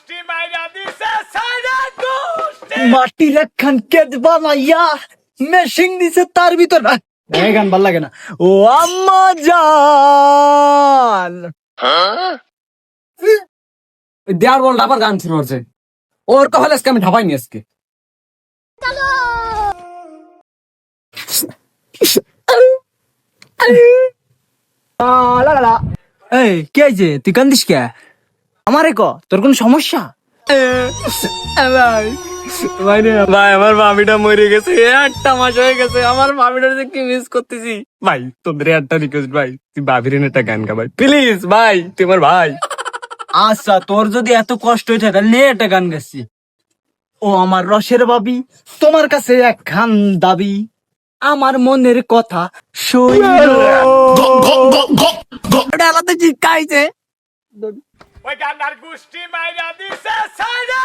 গুষ্টি মাইরা দিছে সাইরা গুষ্টি মাটির একখান কেদ বানাইয়া মেশিং দিছে তার ভিতর। এই গান ভালো লাগে না। ও আম্মা জান। দেয়ার বল আবার গান শুরু হচ্ছে। ওর কহলে আজকে আমি ঢাপাইনি আজকে। এই কে যে? তুই কান্দিস কে? আমারে ক তোর কোন সমস্যা? ভাই আমার মামিটা মরে গেছে একটা মাস হয়ে গেছে আমার মামিটা যে কি মিস করতেছি? ভাই তোদের একটা রিকোয়েস্ট ভাই তুই বাবির একটা গান গা ভাই। প্লিজ ভাই তুই আমার ভাই। আচ্ছা তোর যদি এত কষ্ট হয়ে থাকে নে একটা গান গাচ্ছি ও আমার রসের বাবি তোমার কাছে একখান দাবি। আমার মনের কথা শৈল চিকাইছে ওই গান্ডার গোষ্ঠী মাইরা দিছে সাইডা